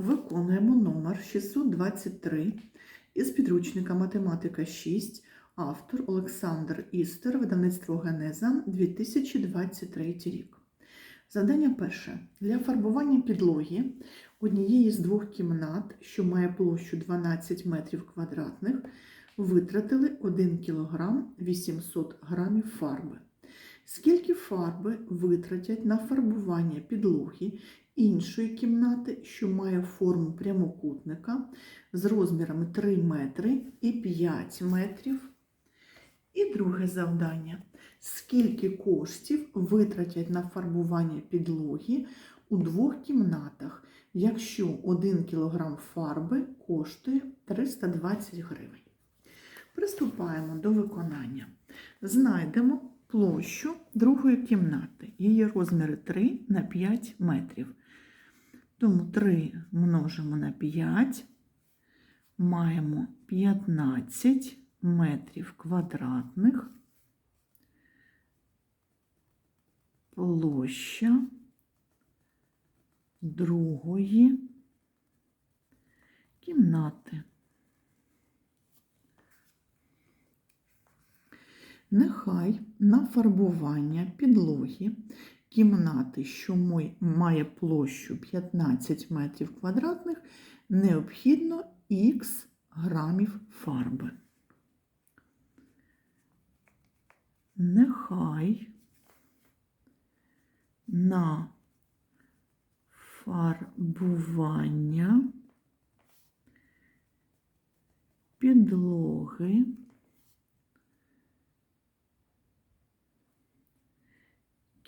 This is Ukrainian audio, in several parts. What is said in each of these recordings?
Виконуємо номер 623 із підручника Математика 6, автор Олександр Істер, видавництво Генеза 2023 рік. Завдання перше. Для фарбування підлоги однієї з двох кімнат, що має площу 12 метрів квадратних, витратили 1 кг 800 грамів фарби. Скільки фарби витратять на фарбування підлоги іншої кімнати, що має форму прямокутника з розмірами 3 метри і 5 метрів? І друге завдання. Скільки коштів витратять на фарбування підлоги у двох кімнатах, якщо 1 кг фарби коштує 320 гривень? Приступаємо до виконання. Знайдемо площу другої кімнати. Її розміри 3 на 5 метрів. Тому 3 множимо на 5, маємо 15 метрів квадратних. Площа другої кімнати. Нехай на фарбування підлоги кімнати, що має площу 15 метрів квадратних, необхідно х грамів фарби. Нехай на фарбування підлоги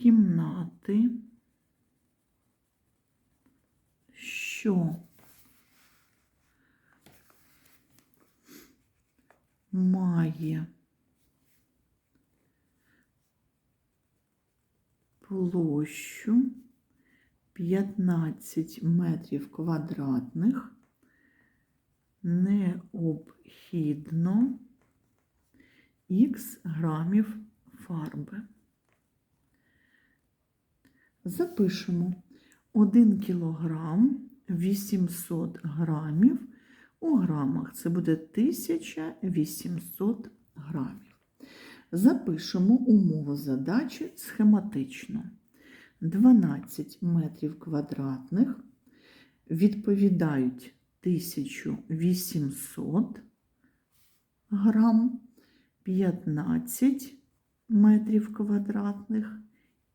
кімнати, що має площу 15 метрів квадратних, необхідно х грамів фарби. Запишемо 1 кілограм 800 грамів у грамах. Це буде 1800 грамів. Запишемо умову задачі схематично. 12 метрів квадратних відповідають 1800 грам, 15 метрів квадратних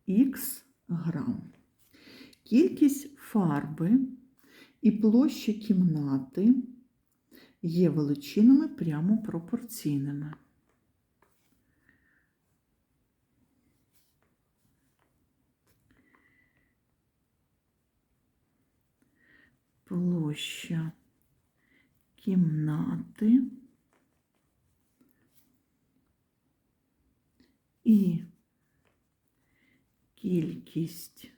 х грам. Кількість фарби і площа кімнати є величинами прямо пропорційними. Площа кімнати і кількість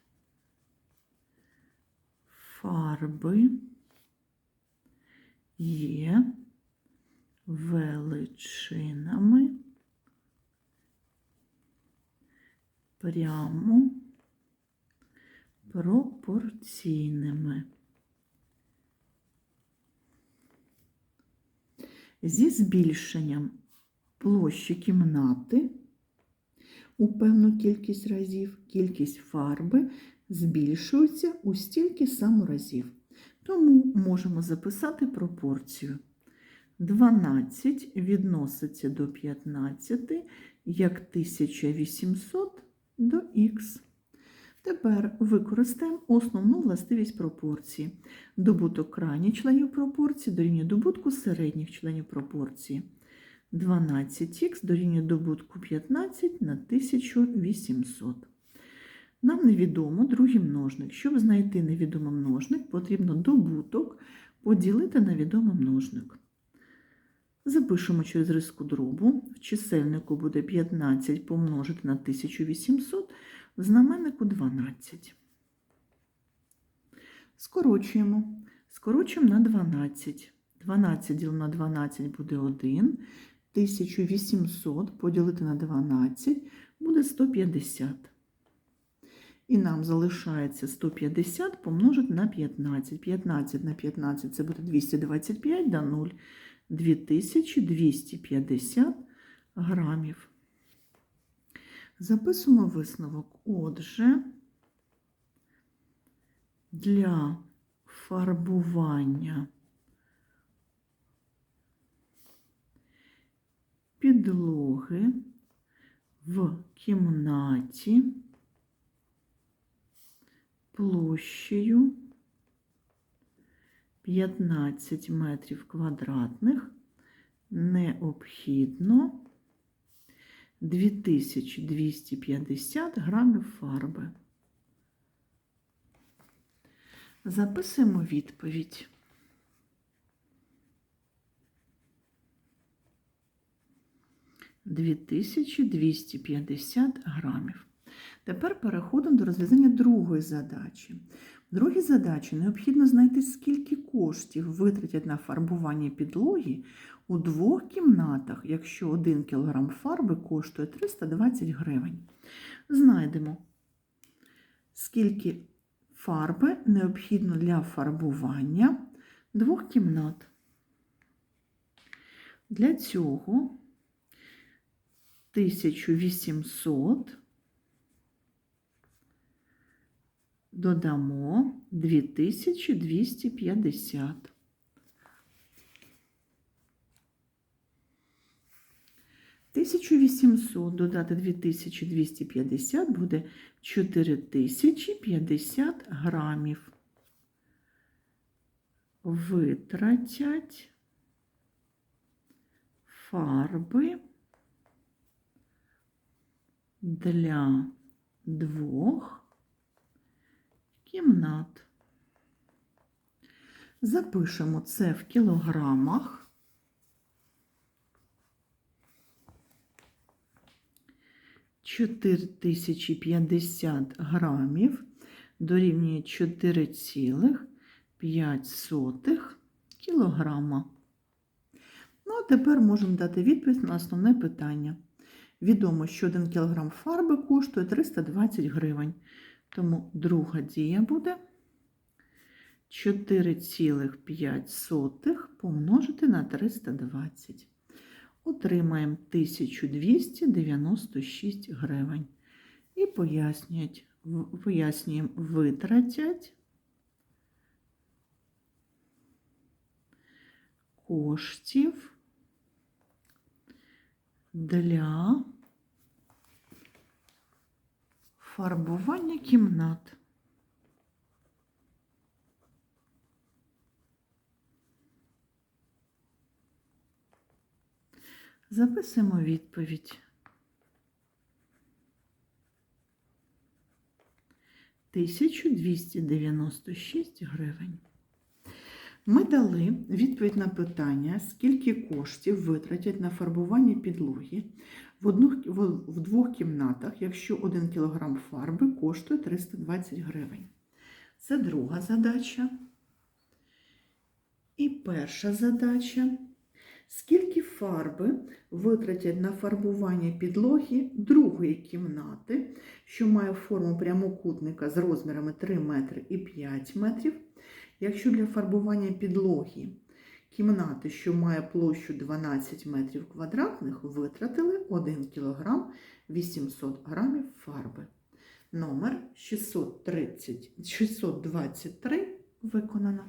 фарби є величинами прямо пропорційними. Зі збільшенням площі кімнати у певну кількість разів, кількість фарби збільшується у стільки само разів. Тому можемо записати пропорцію. 12 відноситься до 15, як 1800 до х. Тепер використаємо основну властивість пропорції. Добуток крайніх членів пропорції дорівнює добутку середніх членів пропорції. 12х дорівнює добутку 15 на 1800. Нам невідомо другий множник. Щоб знайти невідомий множник, потрібно добуток поділити на відомий множник. Запишемо через риску дробу. В чисельнику буде 15 помножити на 1800, в знаменнику 12. Скорочуємо. Скорочуємо на 12. 12 ділимо на 12 буде 1. 1800 поділити на 12 буде 150. І нам залишається 150 помножити на 15. 15 на 15 це буде 225 до 0. 2250 грамів. Записуємо висновок. Отже, для фарбування підлоги в кімнаті площею 15 метрів квадратних необхідно 2250 грамів фарби. Записуємо відповідь. Дві тисячі двісті п'ятдесят грамів. Тепер переходимо до розв'язання другої задачі. В другій задачі необхідно знайти, скільки коштів витратять на фарбування підлоги у двох кімнатах, якщо 1 кг фарби коштує 320 гривень. Знайдемо, скільки фарби необхідно для фарбування двох кімнат. Для цього 1800 додамо 2250. Тисячу вісімсот додати 2250 буде 4050 грамів. Витратять фарби для двох кімнат. Запишемо це в кілограмах. Чотири тисячі п'ятдесят грамів дорівнює 4,5 кілограма. Ну, а тепер можемо дати відповідь на основне питання. Відомо, що 1 кг фарби коштує 320 гривень. Тому друга дія буде 4,5 помножити на 320. Отримаємо 1296 гривень. І пояснюємо, витратять коштів для фарбування кімнат. Записуємо відповідь. Тисячу двісті дев'яносто шість гривень. Ми дали відповідь на питання, скільки коштів витратять на фарбування підлоги в, одну, в, двох кімнатах, якщо 1 кг фарби коштує 320 гривень. Це друга задача. І перша задача. Скільки фарби витратять на фарбування підлоги другої кімнати, що має форму прямокутника з розмірами 3 метри і 5 метрів, якщо для фарбування підлоги кімнати, що має площу 12 метрів квадратних, витратили 1 кг 800 грамів фарби. Номер 630, 623 виконано.